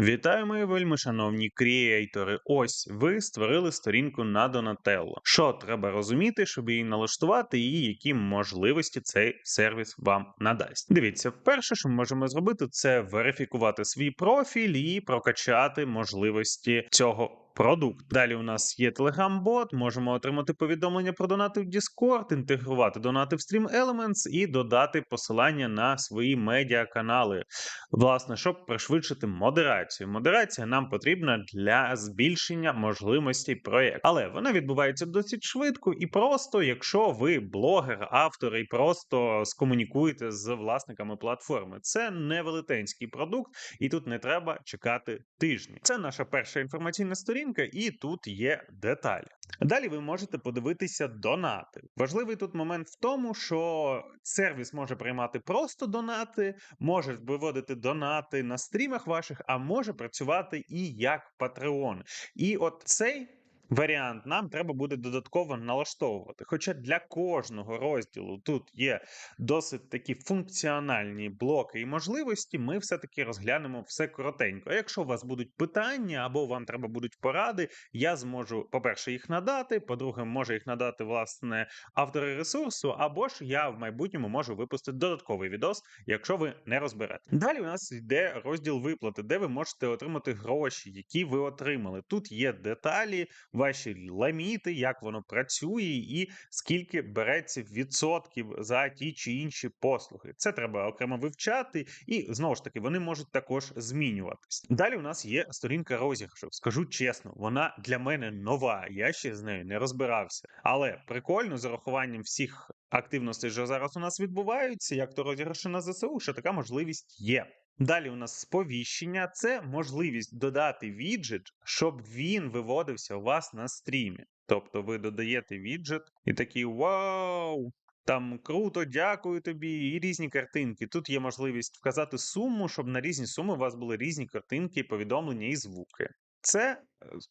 Вітаю, мої вельми шановні кріейтори. Ось ви створили сторінку на Donatello. Що треба розуміти, щоб її налаштувати, і які можливості цей сервіс вам надасть. Дивіться, перше, що ми можемо зробити, це верифікувати свій профіль і прокачати можливості цього. Продукт. Далі у нас є Telegram-бот, можемо отримати повідомлення про донати в Discord, інтегрувати донати в Stream Elements і додати посилання на свої медіаканали. Власне, щоб пришвидшити модерацію. Модерація нам потрібна для збільшення можливостей проєкту. Але вона відбувається досить швидко і просто, якщо ви блогер, автор і просто скомунікуєте з власниками платформи. Це не велетенський продукт, і тут не треба чекати тижні. Це наша перша інформаційна сторінка, і тут є деталі. Далі ви можете подивитися донати. Важливий тут момент в тому, що сервіс може приймати просто донати, може виводити донати на стрімах ваших, а може працювати і як Patreon. І от цей. Варіант нам треба буде додатково налаштовувати. Хоча для кожного розділу тут є досить такі функціональні блоки і можливості, ми все-таки розглянемо все коротенько. А якщо у вас будуть питання або вам треба будуть поради, я зможу, по-перше, їх надати. По-друге, можу їх надати власне автори ресурсу, або ж я в майбутньому можу випустити додатковий відос, якщо ви не розберете. Далі у нас йде розділ виплати, де ви можете отримати гроші, які ви отримали. Тут є деталі ваші ламіти, як воно працює, і скільки береться відсотків за ті чи інші послуги. Це треба окремо вивчати, і знову ж таки вони можуть також змінюватись. Далі у нас є сторінка розіграшів. Скажу чесно, вона для мене нова. Я ще з нею не розбирався. Але прикольно з урахуванням всіх активностей, що зараз у нас відбуваються, як то розіграші на ЗСУ, що така можливість є. Далі у нас сповіщення це можливість додати віджит, щоб він виводився у вас на стрімі. Тобто ви додаєте віджит і такий вау! Там круто, дякую тобі, і різні картинки. Тут є можливість вказати суму, щоб на різні суми у вас були різні картинки, повідомлення і звуки. Це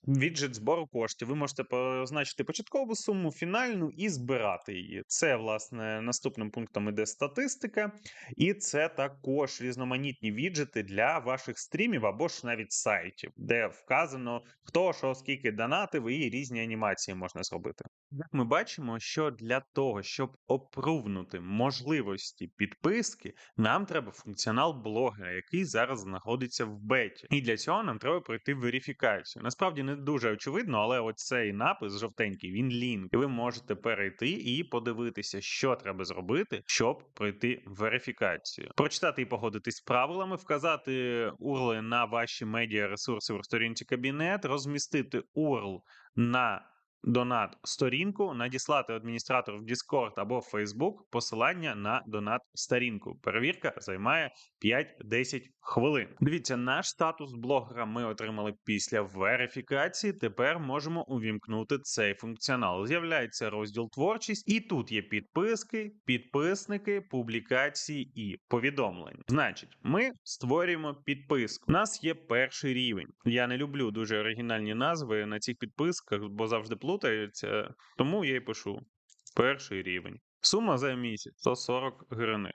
віджит збору коштів. Ви можете позначити початкову суму, фінальну і збирати її. Це, власне, наступним пунктом іде статистика, і це також різноманітні віджити для ваших стрімів або ж навіть сайтів, де вказано, хто що, скільки донатив, і різні анімації можна зробити. Ми бачимо, що для того, щоб опрувнути можливості підписки, нам треба функціонал блогера, який зараз знаходиться в беті. І для цього нам треба пройти верифікацію. Насправді не дуже очевидно, але оцей напис жовтенький, він лінк. І ви можете перейти і подивитися, що треба зробити, щоб пройти верифікацію. Прочитати і погодитись з правилами, вказати урли на ваші медіа ресурси в сторінці кабінет, розмістити URL на донат сторінку, надіслати адміністратору в Discord або в Facebook посилання на донат сторінку. Перевірка займає 5-10 хвилин. Дивіться, наш статус блогера ми отримали після верифікації. Тепер можемо увімкнути цей функціонал. З'являється розділ творчість, і тут є підписки, підписники, публікації і повідомлення. Значить, ми створюємо підписку. У нас є перший рівень. Я не люблю дуже оригінальні назви на цих підписках, бо завжди плутаються. Тому я й пишу перший рівень. Сума за місяць 140 гривень.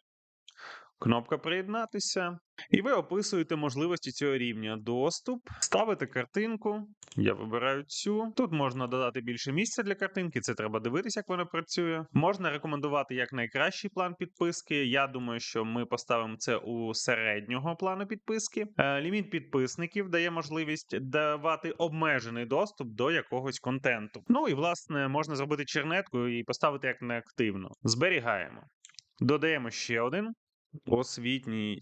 Кнопка приєднатися, і ви описуєте можливості цього рівня. Доступ, ставите картинку. Я вибираю цю. Тут можна додати більше місця для картинки, це треба дивитися, як вона працює. Можна рекомендувати як найкращий план підписки. Я думаю, що ми поставимо це у середнього плану підписки. Е, ліміт підписників дає можливість давати обмежений доступ до якогось контенту. Ну і власне можна зробити чернетку і поставити як неактивно. Зберігаємо. Додаємо ще один освітній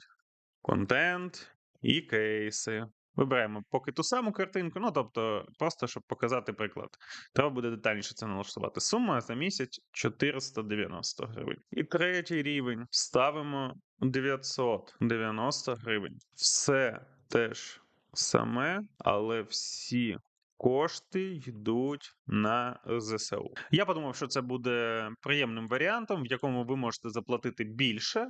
контент і кейси. Вибираємо поки ту саму картинку, ну тобто, просто щоб показати приклад. Треба буде детальніше це налаштувати. Сума за місяць 490 гривень. І третій рівень ставимо 990 гривень. Все теж саме, але всі. Кошти йдуть на ЗСУ. Я подумав, що це буде приємним варіантом, в якому ви можете заплатити більше,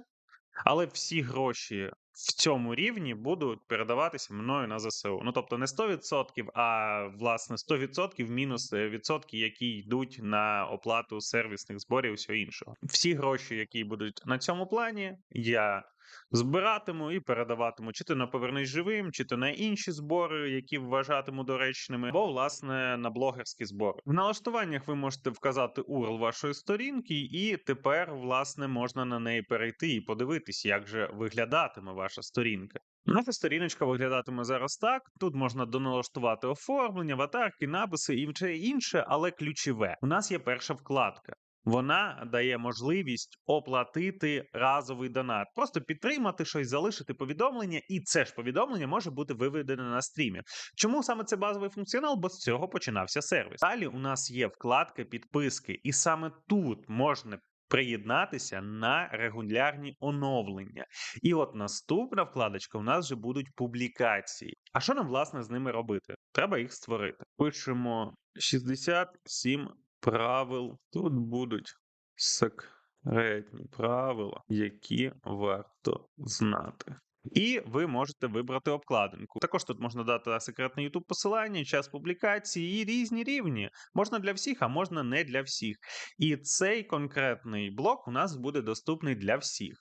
але всі гроші в цьому рівні будуть передаватися мною на ЗСУ. Ну тобто не 100%, а власне 100% мінус е, відсотки, які йдуть на оплату сервісних зборів і всього іншого. Всі гроші, які будуть на цьому плані, я збиратиму і передаватиму чи то на повернись живим, чи то на інші збори, які вважатиму доречними, або власне на блогерські збори. В налаштуваннях ви можете вказати URL вашої сторінки, і тепер власне можна на неї перейти і подивитись, як же виглядатиме ваша сторінка. Наша сторіночка виглядатиме зараз так. Тут можна доналаштувати оформлення, аватарки, написи і все інше, але ключове. У нас є перша вкладка. Вона дає можливість оплатити разовий донат, просто підтримати щось, залишити повідомлення, і це ж повідомлення може бути виведене на стрімі. Чому саме це базовий функціонал? Бо з цього починався сервіс. Далі у нас є вкладка підписки, і саме тут можна. Приєднатися на регулярні оновлення. І от наступна вкладочка у нас вже будуть публікації. А що нам, власне, з ними робити? Треба їх створити. Пишемо 67 правил. Тут будуть секретні правила, які варто знати. І ви можете вибрати обкладинку. Також тут можна дати секретне YouTube посилання, час публікації і різні рівні. Можна для всіх, а можна не для всіх. І цей конкретний блок у нас буде доступний для всіх.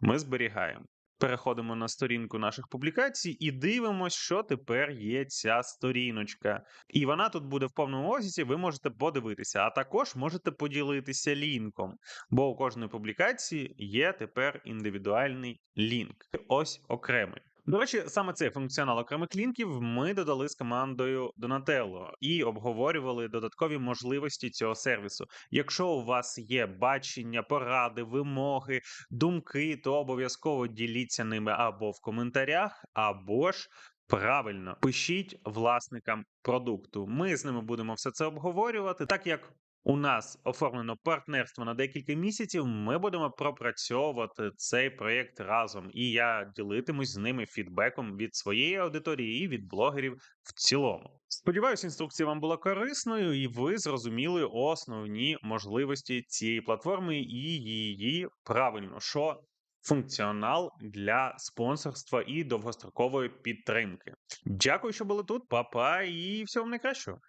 Ми зберігаємо. Переходимо на сторінку наших публікацій і дивимося, що тепер є ця сторіночка. І вона тут буде в повному офісі, ви можете подивитися, а також можете поділитися лінком, бо у кожної публікації є тепер індивідуальний лінк. Ось окремий. До речі, саме цей функціонал окремих лінків ми додали з командою Donatello і обговорювали додаткові можливості цього сервісу. Якщо у вас є бачення, поради, вимоги, думки, то обов'язково діліться ними або в коментарях, або ж. Правильно, пишіть власникам продукту. Ми з ними будемо все це обговорювати, так як у нас оформлено партнерство на декілька місяців. Ми будемо пропрацьовувати цей проєкт разом, і я ділитимусь з ними фідбеком від своєї аудиторії і від блогерів в цілому. Сподіваюсь, інструкція вам була корисною, і ви зрозуміли основні можливості цієї платформи і її правильно, що функціонал для спонсорства і довгострокової підтримки. Дякую, що були тут, Па-па, і всього найкращого.